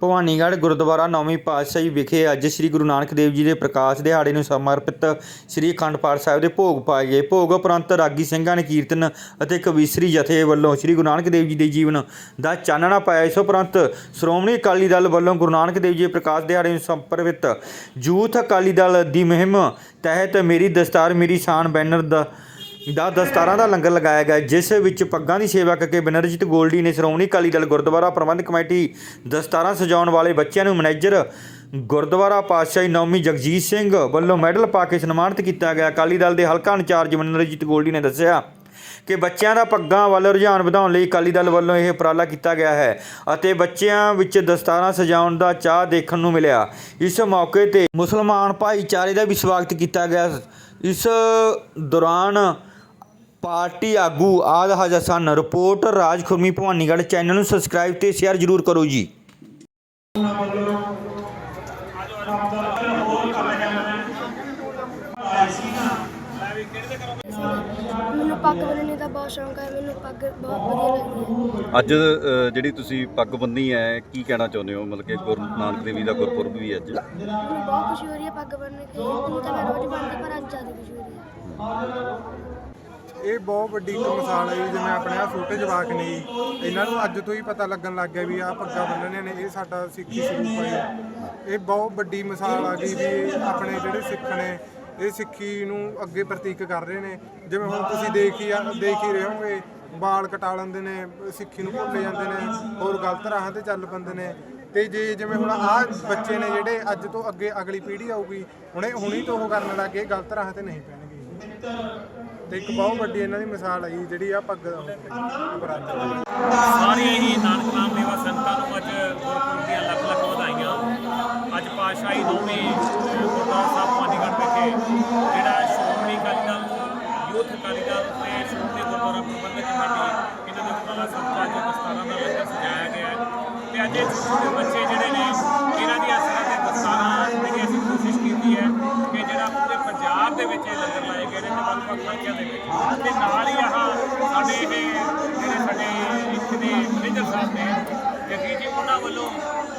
ਭਵਾਨੀਗੜ੍ਹ ਗੁਰਦੁਆਰਾ ਨੌਵੀਂ ਪਾਤਸ਼ਾਹੀ ਵਿਖੇ ਅੱਜ ਸ੍ਰੀ ਗੁਰੂ ਨਾਨਕ ਦੇਵ ਜੀ ਦੇ ਪ੍ਰਕਾਸ਼ ਦਿਹਾੜੇ ਨੂੰ ਸਮਰਪਿਤ ਸ੍ਰੀ ਅਖੰਡ ਪਾਠ ਸਾਹਿਬ ਦੇ ਭੋਗ ਪਾਏ ਗਏ। ਭੋਗ ਉਪਰੰਤ ਰਾਗੀ ਸਿੰਘਾਂ ਨੇ ਕੀਰਤਨ ਅਤੇ ਕਵੀਸ਼ਰੀ ਜਥੇ ਵੱਲੋਂ ਸ੍ਰੀ ਗੁਰੂ ਨਾਨਕ ਦੇਵ ਜੀ ਦੇ ਜੀਵਨ ਦਾ ਚਾਨਣਾ ਪਾਇਆ। ਇਸ ਉਪਰੰਤ ਸ਼੍ਰੋਮਣੀ ਅਕਾਲੀ ਦਲ ਵੱਲੋਂ ਗੁਰੂ ਨਾਨਕ ਦੇਵ ਜੀ ਦੇ ਪ੍ਰਕਾਸ਼ ਦਿਹਾੜੇ ਨੂੰ ਸਮਰਪਿਤ ਯੂਥ ਅਕਾਲੀ ਦਲ ਦੀ ਮੁਹਿੰਮ ਤਹਿਤ ਮੇਰੀ ਦਸਤਾਰ, ਮੇਰੀ ਸ਼ਾਨ ਬੈਨਰ ਦਾ ਦਾ ਦਸਤਾਰਾਂ ਦਾ ਲੰਗਰ ਲਗਾਇਆ ਗਿਆ, ਜਿਸ ਵਿੱਚ ਪੱਗਾਂ ਦੀ ਸੇਵਾ ਕਰਕੇ ਬਿਨਰਜੀਤ ਗੋਲਡੀ ਨੇ ਸ਼੍ਰੋਮਣੀ ਅਕਾਲੀ ਦਲ ਗੁਰਦੁਆਰਾ ਪ੍ਰਬੰਧਕ ਕਮੇਟੀ ਦਸਤਾਰਾਂ ਸਜਾਉਣ ਵਾਲੇ ਬੱਚਿਆਂ ਨੂੰ ਮੈਨੇਜਰ ਗੁਰਦੁਆਰਾ ਪਾਤਸ਼ਾਹੀ ਨੌਮੀ ਜਗਜੀਤ ਸਿੰਘ ਵੱਲੋਂ ਮੈਡਲ ਪਾ ਕੇ ਸਨਮਾਨਿਤ ਕੀਤਾ ਗਿਆ। ਅਕਾਲੀ ਦਲ ਦੇ ਹਲਕਾ ਇੰਚਾਰਜ ਬਿਨਰਜੀਤ ਗੋਲਡੀ ਨੇ ਦੱਸਿਆ ਕਿ ਬੱਚਿਆਂ ਦਾ ਪੱਗਾਂ ਵੱਲ ਰੁਝਾਨ ਵਧਾਉਣ ਲਈ ਅਕਾਲੀ ਦਲ ਵੱਲੋਂ ਇਹ ਉਪਰਾਲਾ ਕੀਤਾ ਗਿਆ ਹੈ ਅਤੇ ਬੱਚਿਆਂ ਵਿੱਚ ਦਸਤਾਰਾਂ ਸਜਾਉਣ ਦਾ ਚਾਹ ਦੇਖਣ ਨੂੰ ਮਿਲਿਆ। ਇਸ ਮੌਕੇ ਤੇ ਮੁਸਲਮਾਨ ਭਾਈਚਾਰੇ ਦਾ ਵੀ ਸਵਾਗਤ ਕੀਤਾ ਗਿਆ। ਇਸ ਦੌਰਾਨ ਪਾਰਟੀ ਆਗੂ ਆਦ ਹਾਜ਼ਰ ਸਨ। ਰਿਪੋਰਟ ਰਾਜ ਖੁਰਮੀ ਭਵਾਨੀਗੜ੍ਹ ਚੈਨਲ ਨੂੰ ਸਬਸਕ੍ਰਾਈਬ ਤੇ ਸ਼ੇਅਰ ਜ਼ਰੂਰ ਕਰੋ ਜੀ। ਮੈਨੂੰ ਪੱਗ ਬੰਨ੍ਹਣੇ ਦਾ ਬਹੁਤ ਸ਼ੌਂਕ ਹੈ। ਮੈਨੂੰ ਪੱਗ ਬਹੁਤ ਵਧੀਆ ਲੱਗਦੀ ਹੈ। ਅੱਜ ਅ, ਜਿਹੜੀ ਤੁਸੀਂ ਪੱਗ ਬੰਨੀ ਹੈ ਕੀ ਕਹਿਣਾ ਚਾਹੁੰਦੇ ਹੋ? ਮਤਲਬ ਕਿ ਗੁਰੂ ਨਾਨਕ ਦੇਵ ਜੀ ਦਾ ਗੁਰਪੁਰਬ ਵੀ ਅੱਜ। ਮੈਨੂੰ ਬਹੁਤ ਖੁਸ਼ੀ ਹੋ ਰਹੀ ਹੈ ਪੱਗ ਬੰਨ੍ਹ ਕੇ। ਮੈਨੂੰ ਤਾਂ ਮੈਂ ਰੋਜ਼ ਬੰਨ੍ਹਦਾ ਪਰ ਅੱਜ ਜ਼ਿਆਦਾ ਖੁਸ਼ੀ ਹੋ ਰਹੀ ਹੈ। ਇਹ ਬਹੁਤ ਵੱਡੀ ਇੱਕ ਮਿਸਾਲ ਹੈ ਜੀ, ਜਿਵੇਂ ਆਪਣੇ ਆ ਛੋਟੇ ਜਵਾਕ ਨੇ ਜੀ, ਇਹਨਾਂ ਨੂੰ ਅੱਜ ਤੋਂ ਹੀ ਪਤਾ ਲੱਗਣ ਲੱਗ ਗਿਆ ਵੀ ਆ ਪੱਗਾਂ ਬੰਨਣੇ ਨੇ ਇਹ ਸਾਡਾ ਸਿੱਖੀ ਸਰੂਪ ਹੈ ਇਹ ਬਹੁਤ ਵੱਡੀ ਮਿਸਾਲ ਆ ਗਈ ਵੀ ਆਪਣੇ ਜਿਹੜੇ ਸਿੱਖ ਨੇ ਇਹ ਸਿੱਖੀ ਨੂੰ ਅੱਗੇ ਪ੍ਰਤੀਕ ਕਰ ਰਹੇ ਨੇ। ਜਿਵੇਂ ਹੁਣ ਤੁਸੀਂ ਦੇਖ ਹੀ ਆ- ਦੇਖ ਹੀ ਰਹੇ ਹੋਗੇ ਬਾਲ ਕਟਾ ਲੈਂਦੇ ਨੇ ਸਿੱਖੀ ਨੂੰ ਭੁੱਲ ਜਾਂਦੇ ਨੇ ਹੋਰ ਗਲਤ ਰਾਹਾਂ ਤੇ ਚੱਲ ਪੈਂਦੇ ਨੇ। ਤੇ ਜੇ ਜਿਵੇਂ ਹੁਣ ਆਹ ਬੱਚੇ ਨੇ ਜਿਹੜੇ ਅੱਜ ਤੋਂ ਅੱਗੇ ਅਗਲੀ ਪੀੜ੍ਹੀ ਆਊਗੀ ਹੁਣੇ ਹੁਣੀ ਤੋਂ ਉਹ ਕਰਨ ਲੱਗੇ ਗਲਤ ਰਾਹ ਤੇ ਨਹੀਂ ਪੈਣਗੇ। ਤੇ ਇੱਕ ਬਹੁਤ ਵੱਡੀ ਇਹਨਾਂ ਦੀ ਮਿਸਾਲ ਹੈ ਜੀ, ਜਿਹੜੀ ਆ ਪੱਗ ਦਾ। ਉਪਰਾਲਾ ਸਾਰੀਆਂ ਹੀ ਨਾਨਕ ਨਾਮ ਦੇਵਾ ਸੰਤਾਂ ਨੂੰ ਅੱਜ ਗੁਰਪੁਰਬ ਦੀਆਂ ਲੱਖ ਲੱਖ ਵਧਾਈਆਂ। ਅੱਜ ਪਾਤਸ਼ਾਹੀ ਨੌਵੀਂ ਗੁਰਦੁਆਰਾ ਸਾਹਿਬ ਪਾਣੀਗੜ੍ਹ ਵਿਖੇ ਜਿਹੜਾ ਸ਼੍ਰੋਮਣੀ ਅਕਾਲੀ ਦਲ ਯੂਥ ਅਕਾਲੀ ਦਲ ਤੇ ਸ਼੍ਰੋਮਣੀ ਗੁਰਦੁਆਰਾ ਪ੍ਰਬੰਧਕ ਕਮੇਟੀ ਇਹਨਾਂ ਦੇ ਉਪਰਾਲਾ ਸਦਕਾ ਅੱਜ ਦਸਤਾਰਾਂ ਦਾ ਲੰਗਰ ਸਜਾਇਆ ਗਿਆ ਹੈ। ਤੇ ਅੱਜ ਇਹ ਛੋਟੇ ਬੱਚੇ ਜਿਹੜੇ ਨੇ ਇਹਨਾਂ ਦੀਆਂ ਅਸਰਾਂ ਤੇ ਦਸਤਾਰਾਂ ਜਿਹੜੀ ਅਸੀਂ ਕੋਸ਼ਿਸ਼ ਕੀਤੀ ਹੈ ਕਿ ਜਿਹੜਾ ਪੂਰੇ ਪੰਜਾਬ ਦੇ ਵਿੱਚ ਇਹ ਲੰਗਰ ਵੱਖ-ਵੱਖ ਇਲਾਕਿਆਂ ਦੇ ਵਿੱਚ। ਤੇ ਨਾਲ ਹੀ ਆਹ ਸਾਡੇ ਇਹ ਜਿਹੜੇ ਸਾਡੇ ਇੱਥੇ ਦੇ ਮੈਨੇਜਰ ਸਾਹਿਬ ਨੇ, ਜਗੀ ਜੀ, ਉਹਨਾਂ ਵੱਲੋਂ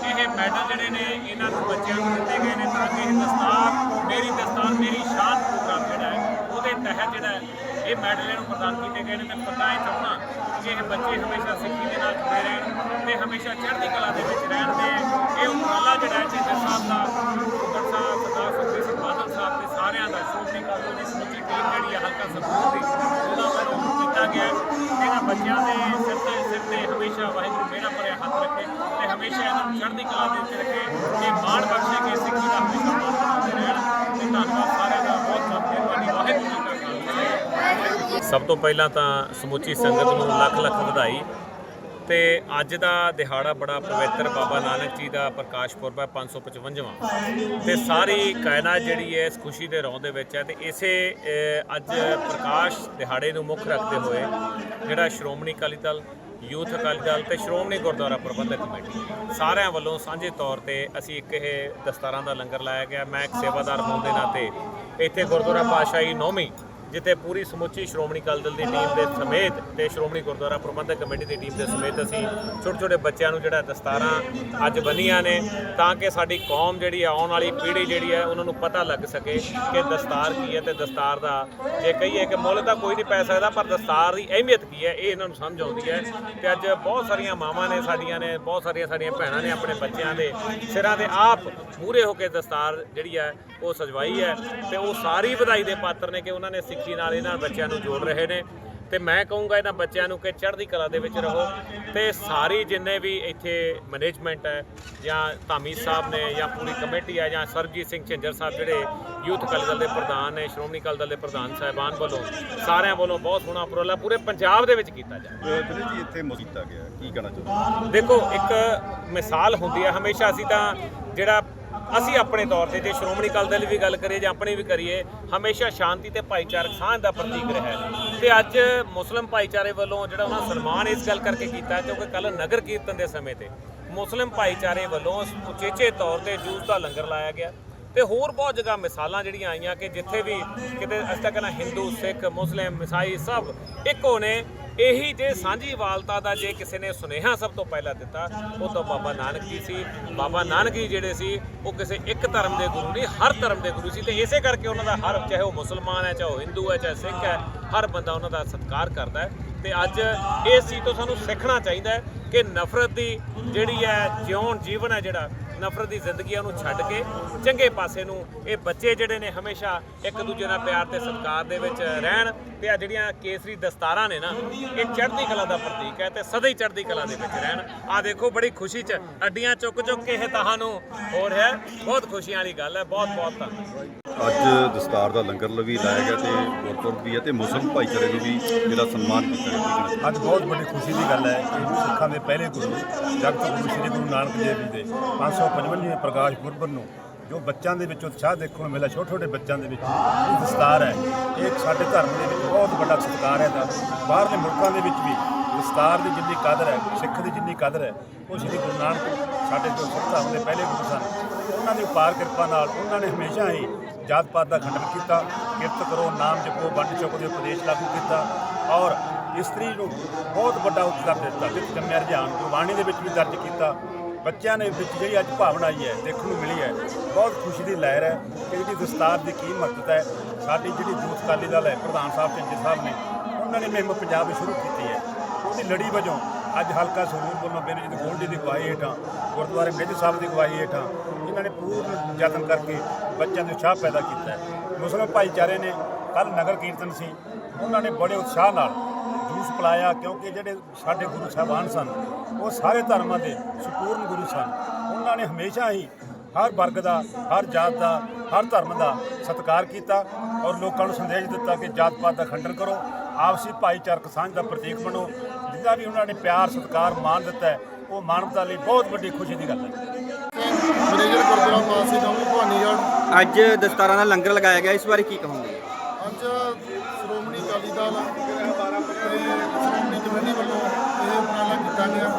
ਇਹ ਮੈਡਲ ਜਿਹੜੇ ਨੇ, ਇਹਨਾਂ ਨੂੰ ਬੱਚਿਆਂ ਨੂੰ ਦਿੱਤੇ ਗਏ ਨੇ ਤਾਂ ਕਿ ਇਹ ਦਸਤਾਰ, ਮੇਰੀ ਦਸਤਾਰ, ਮੇਰੀ ਸ਼ਾਨ ਪ੍ਰੋਗਰਾਮ ਜਿਹੜਾ ਹੈ, ਉਹਦੇ ਤਹਿਤ ਜਿਹੜਾ ਇਹ ਮੈਡਲ ਇਹਨੂੰ ਪ੍ਰਦਾਨ ਕੀਤੇ ਗਏ ਨੇ। ਤੇ ਪਤਾ ਇਹ ਚਾਹੁੰਦਾ ਕਿ ਇਹ ਬੱਚੇ ਹਮੇਸ਼ਾ ਸਿੱਖੀ ਦੇ ਨਾਲ ਜੁੜੇ ਰਹਿਣ ਤੇ ਹਮੇਸ਼ਾ ਚੜ੍ਹਦੀ ਕਲਾ ਦੇ ਵਿੱਚ ਰਹਿਣ ਤੇ ਇਹ ਉਪਰਾਲਾ ਜਿਹੜਾ ਹੈ ਚੇਤਰ ਸਾਹਿਬ ਦਾ ਗੁਰ ਸਾਹਿਬ ਸਰਦਾਰ ਸੁਖਬੀਰ ਸਿੰਘ ਬਾਦਲ ਸਾਹਿਬ ਤੇ ਸਾਰਿਆਂ ਦਾ ਸ਼੍ਰੋਮਣੀ ਅਕਾਲੀ ਦਲ ਦੀ ਸਮੁੱਚੀ ਟੀਮ ਜਿਹੜੀ ਦੀ ਉਹਨਾਂ ਵੱਲੋਂ ਕੀਤਾ ਗਿਆ ਇਹਨਾਂ ਬੱਚਿਆਂ ਦੇ ਸਿਰ ਤੇ ਸਿਰ ਤੇ ਹਮੇਸ਼ਾ ਵਾਹਿਗੁਰੂ ਮੇਰਾ ਭਰਿਆ ਹੱਥ ਰੱਖੇ ਤੇ ਹਮੇਸ਼ਾ ਇਹਨਾਂ ਨੂੰ ਚੜ੍ਹਦੀ ਕਲਾ ਦੇ ਵਿੱਚ ਰੱਖੇ ਤੇ ਮਾਣ ਬਖਸ਼ੇ ਕਿ ਸਿੱਖੀ ਦਾ ਹਮੇਸ਼ਾ ਮਾਣ ਬਣਾਉਂਦੇ ਰਹਿਣ ਤੇ ਧੰਨਵਾਦ ਸਾਰਿਆਂ ਦਾ ਬਹੁਤ ਬਹੁਤ ਮਿਹਰਬਾਨੀ ਵਾਹਿਗੁਰੂ ਜੀ ਕਾ ਖਾਲਸਾ ਸਭ ਤੋਂ ਪਹਿਲਾਂ ਤਾਂ ਸਮੁੱਚੀ ਸੰਗਤ ਨੂੰ ਲੱਖ ਲੱਖ ਵਧਾਈ। ਤੇ ਅੱਜ ਦਾ ਦਿਹਾੜਾ ਬੜਾ ਪਵਿੱਤਰ ਬਾਬਾ ਨਾਨਕ ਜੀ ਦਾ ਪ੍ਰਕਾਸ਼ ਪੁਰਬ ਹੈ 555ਵਾਂ ਤੇ ਸਾਰੀ ਕਾਇਨਾਤ ਜਿਹੜੀ ਹੈ ਇਸ ਖੁਸ਼ੀ ਦੇ ਰੌਂ ਦੇ ਵਿੱਚ ਹੈ ਤੇ ਇਸੇ ਅੱਜ ਪ੍ਰਕਾਸ਼ ਦਿਹਾੜੇ ਨੂੰ ਮੁੱਖ ਰੱਖਦੇ ਹੋਏ ਜਿਹੜਾ ਸ਼੍ਰੋਮਣੀ ਅਕਾਲੀ ਦਲ, ਯੂਥ ਅਕਾਲੀ ਦਲ ਤੇ ਸ਼੍ਰੋਮਣੀ ਗੁਰਦੁਆਰਾ ਪ੍ਰਬੰਧਕ ਕਮੇਟੀ, ਸਾਰਿਆਂ ਵੱਲੋਂ ਸਾਂਝੇ ਤੌਰ ਤੇ ਅਸੀਂ ਇੱਕ ਇਹ ਦਸਤਾਰਾਂ ਦਾ ਲੰਗਰ ਲਾਇਆ ਗਿਆ। ਮੈਂ ਇੱਕ ਸੇਵਾਦਾਰ ਹੋਣ ਦੇ ਨਾਤੇ ਇੱਥੇ ਗੁਰਦੁਆਰਾ ਪਾਤਸ਼ਾਹੀ ਨੌਵੀਂ ਜਿੱਥੇ ਪੂਰੀ ਸਮੁੱਚੀ ਸ਼੍ਰੋਮਣੀ ਅਕਾਲੀ ਦਲ ਦੀ ਟੀਮ ਦੇ ਸਮੇਤ ਤੇ ਸ਼੍ਰੋਮਣੀ ਗੁਰਦੁਆਰਾ ਪ੍ਰਬੰਧਕ ਕਮੇਟੀ ਦੀ ਟੀਮ ਦੇ ਸਮੇਤ ਅਸੀਂ ਛੋਟੇ ਛੋਟੇ ਬੱਚਿਆਂ ਨੂੰ ਜਿਹੜਾ ਦਸਤਾਰਾਂ ਅੱਜ ਬੰਨੀਆਂ ਨੇ ਤਾਂ ਕਿ ਸਾਡੀ ਕੌਮ ਜਿਹੜੀ ਆ, ਆਉਣ ਵਾਲੀ ਪੀੜ੍ਹੀ ਜਿਹੜੀ ਹੈ ਉਹਨਾਂ ਨੂੰ ਪਤਾ ਲੱਗ ਸਕੇ ਕਿ ਦਸਤਾਰ ਕੀ ਹੈ ਤੇ ਦਸਤਾਰ ਦਾ ਜੇ ਕਹੀਏ ਕਿ ਮੁੱਲ ਤਾਂ ਕੋਈ ਨਹੀਂ ਪੈ ਸਕਦਾ, ਪਰ ਦਸਤਾਰ ਦੀ ਅਹਿਮੀਅਤ ਕੀ ਹੈ, ਇਹ ਇਹਨਾਂ ਨੂੰ ਸਮਝ ਆਉਂਦੀ ਹੈ। ਤੇ ਅੱਜ ਬਹੁਤ ਸਾਰੀਆਂ ਮਾਵਾਂ ਨੇ ਸਾਡੀਆਂ ਨੇ, ਬਹੁਤ ਸਾਰੀਆਂ ਸਾਡੀਆਂ ਭੈਣਾਂ ਨੇ ਆਪਣੇ ਬੱਚਿਆਂ ਦੇ ਸਿਰਾਂ ਦੇ ਆਪ ਮੂਰੇ ਹੋ ਕੇ ਦਸਤਾਰ ਜਿਹੜੀ ਹੈ ਉਹ ਸਜਵਾਈ ਹੈ ਤੇ ਉਹ ਸਾਰੀ ਵਧਾਈ ਦੇ ਪਾਤਰ ਨੇ ਕਿ ਉਹਨਾਂ ਨੇ ਸਿੱਖੀ ਨਾਲ ਇਹਨਾਂ ਬੱਚਿਆਂ ਨੂੰ ਜੋੜ ਰਹੇ ਨੇ। ਤੇ ਮੈਂ ਕਹੂੰਗਾ ਇਹਨਾਂ ਬੱਚਿਆਂ ਨੂੰ ਕਿ ਚੜ੍ਹਦੀ ਕਲਾ ਦੇ ਵਿੱਚ ਰਹੋ ਤੇ ਸਾਰੀ ਜਿੰਨੇ ਵੀ ਇੱਥੇ ਮੈਨੇਜਮੈਂਟ ਹੈ ਜਾਂ ਧਾਮੀ ਸਾਹਿਬ ਨੇ ਜਾਂ ਪੂਰੀ ਕਮੇਟੀ ਹੈ ਜਾਂ ਸਰਬਜੀਤ ਸਿੰਘ ਝਿੰਜਰ ਸਾਹਿਬ ਜਿਹੜੇ ਯੂਥ ਅਕਾਲੀ ਦਲ ਦੇ ਪ੍ਰਧਾਨ ਨੇ ਸ਼੍ਰੋਮਣੀ ਅਕਾਲੀ ਦਲ ਦੇ ਪ੍ਰਧਾਨ ਸਾਹਿਬਾਨ ਵੱਲੋਂ ਸਾਰਿਆਂ ਵੱਲੋਂ ਬਹੁਤ ਸੋਹਣਾ ਉਪਰਾਲਾ ਪੂਰੇ ਪੰਜਾਬ ਦੇ ਵਿੱਚ ਕੀਤਾ ਜਾ ਜਿਹੜੇ ਜੀ ਇੱਥੇ ਮੁੱਖ ਕੀਤਾ ਗਿਆ ਕੀ ਕਹਿਣਾ ਚਾਹੁੰਦੇ ਹੋ ਦੇਖੋ ਇੱਕ ਮਿਸਾਲ ਹੁੰਦੀ ਹੈ ਹਮੇਸ਼ਾ ਅਸੀਂ ਤਾਂ ਜਿਹੜਾ ਅਸੀਂ ਆਪਣੇ ਤੌਰ ਤੇ ਜੇ ਸ਼੍ਰੋਮਣੀ ਅਕਾਲੀ ਦਲ ਦੀ ਵੀ ਗੱਲ ਕਰੀਏ ਜਾਂ ਆਪਣੀ ਵੀ ਕਰੀਏ, ਹਮੇਸ਼ਾ ਸ਼ਾਂਤੀ ਤੇ ਭਾਈਚਾਰਕ ਸਾਂਝ ਦਾ ਪ੍ਰਤੀਕ ਰਿਹਾ ਹੈ। ਤੇ ਅੱਜ ਮੁਸਲਮ ਭਾਈਚਾਰੇ ਵੱਲੋਂ ਜਿਹੜਾ ਉਹਨਾਂ ਸਨਮਾਨ ਇਸ ਗੱਲ ਕਰਕੇ ਕੀਤਾ ਕਿਉਂਕਿ ਕੱਲ ਨਗਰ ਕੀਰਤਨ ਦੇ ਸਮੇਂ ਤੇ ਮੁਸਲਮ ਭਾਈਚਾਰੇ ਵੱਲੋਂ ਉਚੇਚੇ ਤੌਰ ਤੇ ਜੂਸ ਦਾ ਲੰਗਰ ਲਾਇਆ ਗਿਆ। ਤੇ ਹੋਰ ਬਹੁਤ ਜਗ੍ਹਾ ਮਿਸਾਲਾਂ ਜਿਹੜੀਆਂ ਆਈਆਂ ਕਿ ਜਿੱਥੇ ਵੀ ਕਿਤੇ, ਅਸੀਂ ਤਾਂ ਕਹਿੰਦਾ ਹਿੰਦੂ, ਸਿੱਖ, ਮੁਸਲਿਮ, ਈਸਾਈ ਸਭ ਇੱਕੋ ਨੇ ਇਹੀ ਜੇ ਸਾਂਝੀ ਵਾਲਤਾ ਦਾ ਜੇ ਕਿਸੇ ਨੇ ਸੁਨੇਹਾ ਸਭ ਤੋਂ ਪਹਿਲਾਂ ਦਿੱਤਾ, ਉਹ ਤਾਂ ਬਾਬਾ ਨਾਨਕ ਜੀ ਸੀ। ਬਾਬਾ ਨਾਨਕ ਜੀ ਜਿਹੜੇ ਸੀ, ਉਹ ਕਿਸੇ ਇੱਕ ਧਰਮ ਦੇ ਗੁਰੂ ਨਹੀਂ, ਹਰ ਧਰਮ ਦੇ ਗੁਰੂ ਸੀ। ਤੇ ਇਸੇ ਕਰਕੇ ਉਹਨਾਂ ਦਾ ਹਰ, ਚਾਹੇ ਉਹ ਮੁਸਲਮਾਨ ਹੈ, ਚਾਹੇ ਉਹ ਹਿੰਦੂ ਹੈ, ਚਾਹੇ ਸਿੱਖ ਹੈ, ਹਰ ਬੰਦਾ ਉਹਨਾਂ ਦਾ ਸਤਿਕਾਰ ਕਰਦਾ ਹੈ। ਤੇ ਅੱਜ ਇਸ ਚੀਜ਼ ਤੋਂ ਸਾਨੂੰ ਸਿੱਖਣਾ ਚਾਹੀਦਾ ਹੈ ਕਿ ਨਫ਼ਰਤ ਦੀ ਜਿਹੜੀ ਹੈ ਜਿਉਣ ਜੀਵਨ ਹੈ ਜਿਹੜਾ ਨਫ਼ਰਤ ਦੀ ਜ਼ਿੰਦਗੀਆਂ ਨੂੰ ਛੱਡ ਕੇ ਚੰਗੇ ਪਾਸੇ ਨੂੰ ਇਹ ਬੱਚੇ ਜਿਹੜੇ ਨੇ ਹਮੇਸ਼ਾ ਇੱਕ ਦੂਜੇ ਨਾਲ ਪਿਆਰ ਤੇ ਸਤਿਕਾਰ ਦੇ ਵਿੱਚ ਰਹਿਣ ਤੇ ਆ ਜਿਹੜੀਆਂ ਕੇਸਰੀ ਦਸਤਾਰਾਂ ਨੇ ਨਾ, ਇਹ ਚੜ੍ਹਦੀ ਕਲਾ ਦਾ ਪ੍ਰਤੀਕ ਹੈ ਤੇ ਸਦਾ ਹੀ ਚੜ੍ਹਦੀ ਕਲਾ ਦੇ ਵਿੱਚ ਰਹਿਣ। ਆ ਦੇਖੋ, ਬੜੀ ਖੁਸ਼ੀ 'ਚ ਅੱਡੀਆਂ ਚੁੱਕ ਚੁੱਕ ਕੇ ਇਹ ਤੁਹਾਨੂੰ ਹੋ ਰਿਹਾ ਬਹੁਤ ਖੁਸ਼ੀਆਂ ਵਾਲੀ ਗੱਲ ਹੈ। ਬਹੁਤ ਬਹੁਤ ਧੰਨਵਾਦ। ਅੱਜ ਦਸਤਾਰ ਦਾ ਲੰਗਰ ਵੀ ਲਾਇਆ ਗਿਆ ਤੇ ਗੁਰਪੁਰਬ ਵੀ ਹੈ ਤੇ ਮੁਸਲਮ ਭਾਈਚਾਰੇ ਨੂੰ ਵੀ ਜਿਹੜਾ ਸਨਮਾਨ ਕੀਤਾ ਗਿਆ। ਅੱਜ ਬਹੁਤ ਵੱਡੀ ਖੁਸ਼ੀ ਦੀ ਗੱਲ ਹੈ ਕਿ ਸਿੱਖਾਂ ਦੇ ਪਹਿਲੇ ਗੁਰੂ ਜਗਤ ਗੁਰੂ ਸ੍ਰੀ ਗੁਰੂ ਨਾਨਕ ਦੇਵ ਜੀ ਦੇ 555ਵੇਂ ਪ੍ਰਕਾਸ਼ ਪੁਰਬ ਨੂੰ ਜੋ ਬੱਚਿਆਂ ਦੇ ਵਿੱਚ ਉਤਸ਼ਾਹ ਦੇਖਣ ਨੂੰ ਮਿਲਿਆ ਛੋਟੇ ਛੋਟੇ ਬੱਚਿਆਂ ਦੇ ਵਿੱਚ ਇਹ ਦਸਤਾਰ ਹੈ। ਇਹ ਇੱਕ ਸਾਡੇ ਧਰਮ ਦੇ ਵਿੱਚ ਬਹੁਤ ਵੱਡਾ ਸਤਿਕਾਰ ਹੈ। ਦਾ ਬਾਹਰਲੇ ਮੁਲਕਾਂ ਦੇ ਵਿੱਚ ਵੀ ਦਸਤਾਰ ਦੀ ਜਿੰਨੀ ਕਦਰ ਹੈ, ਸਿੱਖ ਦੀ ਜਿੰਨੀ ਕਦਰ ਹੈ, ਉਹ ਸ੍ਰੀ ਗੁਰੂ ਨਾਨਕ ਸਾਡੇ ਜੋ ਸਿੱਖ ਧਰਮ ਦੇ ਪਹਿਲੇ ਗੁਰੂ ਸਨ, ਉਹਨਾਂ ਦੀ ਉਪਾਰ ਕਿਰਪਾ ਨਾਲ ਉਹਨਾਂ ਨੇ ਹਮੇਸ਼ਾ ਹੀ ਜਾਤ ਪਾਤ ਦਾ ਖੰਡਨ ਕੀਤਾ, ਕਿਰਤ ਕਰੋ, ਨਾਮ ਜਪੋ, ਵੰਡ ਚੁੱਕ ਦੇ ਉਪਦੇਸ਼ ਲਾਗੂ ਕੀਤਾ ਔਰ ਇਸਤਰੀ ਨੂੰ ਬਹੁਤ ਵੱਡਾ ਉਤਸ਼ਾਹ ਦਿੱਤਾ। ਤੇ ਕੰਮਿਆ ਰੁਝਾਨ ਜੋ ਬਾਣੀ ਦੇ ਵਿੱਚ ਵੀ ਦਰਜ ਕੀਤਾ। ਬੱਚਿਆਂ ਨੇ ਵਿੱਚ ਜਿਹੜੀ ਅੱਜ ਭਾਵਨਾ ਆਈ ਹੈ, ਦੇਖਣ ਨੂੰ ਮਿਲੀ ਹੈ, ਬਹੁਤ ਖੁਸ਼ੀ ਦੀ ਲਹਿਰ ਹੈ ਕਿ ਜਿਹੜੀ ਦਸਤਾਰ ਦੀ ਕੀ ਮਹੱਤਤਾ ਹੈ। ਸਾਡੀ ਜਿਹੜੀ ਯੂਥ ਅਕਾਲੀ ਦਲ ਹੈ, ਪ੍ਰਧਾਨ ਸਾਹਿਬ ਚੰਜੇ ਸਾਹਿਬ ਨੇ, ਉਹਨਾਂ ਨੇ ਮੁਹਿੰਮ ਪੰਜਾਬ ਵਿੱਚ ਸ਼ੁਰੂ ਕੀਤੀ ਹੈ। ਉਹਦੀ ਲੜੀ ਵਜੋਂ ਅੱਜ ਹਲਕਾ ਸਰੂਰ ਵੱਲੋਂ ਬੇਨਜੀਤ ਗੋਲਡੀ ਦੀ ਅਗਵਾਈ ਹੇਠਾਂ, ਗੁਰਦੁਆਰੇ ਮੇਜ ਸਾਹਿਬ ਦੀ ਅਗਵਾਈ ਹੇਠਾਂ ਇਹਨਾਂ ਨੇ ਪੂਰਨ ਯਤਨ ਕਰਕੇ ਬੱਚਿਆਂ ਦੇ ਉਤਸ਼ਾਹ ਪੈਦਾ ਕੀਤਾ ਹੈ। ਮੁਸਲਮਾਨ ਭਾਈਚਾਰੇ ਨੇ ਕੱਲ ਨਗਰ ਕੀਰਤਨ ਸੀ। ਉਹਨਾਂ ਨੇ ਬੜੇ ਉਤਸ਼ਾਹ ਨਾਲ ਜੂਸ ਪਿਲਾਇਆ ਕਿਉਂਕਿ ਜਿਹੜੇ ਸਾਡੇ ਗੁਰੂ ਸਾਹਿਬਾਨ ਸਨ, ਉਹ ਸਾਰੇ ਧਰਮਾਂ ਦੇ ਸੰਪੂਰਨ ਗੁਰੂ ਸਨ। ਉਹਨਾਂ ਨੇ ਹਮੇਸ਼ਾ ਹੀ ਹਰ ਵਰਗ ਦਾ, ਹਰ ਜਾਤ ਦਾ, ਹਰ ਧਰਮ ਦਾ ਸਤਿਕਾਰ ਕੀਤਾ ਔਰ ਲੋਕਾਂ ਨੂੰ ਸੰਦੇਸ਼ ਦਿੱਤਾ ਕਿ ਜਾਤ ਪਾਤ ਦਾ ਖੰਡਨ ਕਰੋ, ਆਪਸੀ ਭਾਈਚਾਰਕ ਸਾਂਝ ਦਾ ਪ੍ਰਤੀਕ ਬਣੋ। ਜਿੱਦਾਂ ਵੀ ਉਹਨਾਂ ਨੇ ਪਿਆਰ, ਸਤਿਕਾਰ, ਮਾਣ ਦਿੱਤਾ ਉਹ ਮਾਨਵਤਾ ਲਈ ਬਹੁਤ ਵੱਡੀ ਖੁਸ਼ੀ ਦੀ ਗੱਲ ਹੈ। ਮੈਨੇਜਰ ਗੁਰਦੁਆਰਾ ਪਾਸੀ ਨੌਵੀਂ ਭਵਾਨੀਗੜ੍ਹ ਅੱਜ ਦਸਤਾਰਾਂ ਦਾ ਲੰਗਰ ਲਗਾਇਆ ਗਿਆ ਇਸ ਬਾਰੇ ਕੀ ਕਹੋਗੇ? ਅੱਜ ਸ਼੍ਰੋਮਣੀ ਅਕਾਲੀ ਦਲ ਤੇ ਸ਼੍ਰੋਮਣੀ ਕਮੇਟੀ ਵੱਲੋਂ ਇਹ ਉਪਰਾਲਾ ਕੀਤਾ ਗਿਆ।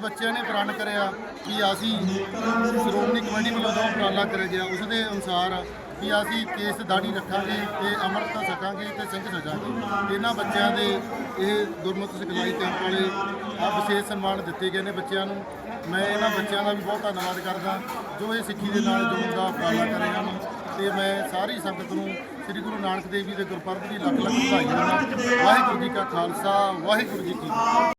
ਬੱਚਿਆਂ ਨੇ ਪ੍ਰਣ ਕਰਿਆ ਕਿ ਅਸੀਂ ਸ਼੍ਰੋਮਣੀ ਕਮੇਟੀ ਵੱਲੋਂ ਜੋ ਉਪਰਾਲਾ ਕਰਿਆ ਗਿਆ, ਉਸ ਦੇ ਅਨੁਸਾਰ ਕਿ ਅਸੀਂ ਕੇਸ ਦਾੜੀ ਰੱਖਾਂਗੇ ਤੇ ਅੰਮ੍ਰਿਤ ਸਕਾਂਗੇ ਤੇ ਸਿੰਘ ਸਜਾਂਗੇ। ਇਹਨਾਂ ਬੱਚਿਆਂ ਦੇ ਇਹ ਗੁਰਮਤਿ ਸਿਖਲਾਈ ਕੈਂਪ ਵਾਲੇ ਆ ਵਿਸ਼ੇਸ਼ ਸਨਮਾਨ ਦਿੱਤੇ ਗਏ ਨੇ ਬੱਚਿਆਂ ਨੂੰ। ਮੈਂ ਇਹਨਾਂ ਬੱਚਿਆਂ ਦਾ ਵੀ ਬਹੁਤ ਧੰਨਵਾਦ ਕਰਦਾ, ਜੋ ਇਹ ਸਿੱਖੀ ਦੇ ਨਾਲ ਜੁੜਨ ਦਾ ਉਪਰਾਲਾ ਕਰ ਰਹੇ ਹਨ। ਤੇ ਮੈਂ ਸਾਰੀ ਸੰਗਤ ਨੂੰ ਸ੍ਰੀ ਗੁਰੂ ਨਾਨਕ ਦੇਵ ਜੀ ਦੇ ਗੁਰਪੁਰਬ ਦੀ ਲੱਖ ਲੱਖ ਵਧਾਈ ਦਿੰਦਾ ਵਾਹਿਗੁਰੂ ਜੀ ਕਾ ਖਾਲਸਾ, ਵਾਹਿਗੁਰੂ ਜੀ ਕੀ ਫਤਿਹ।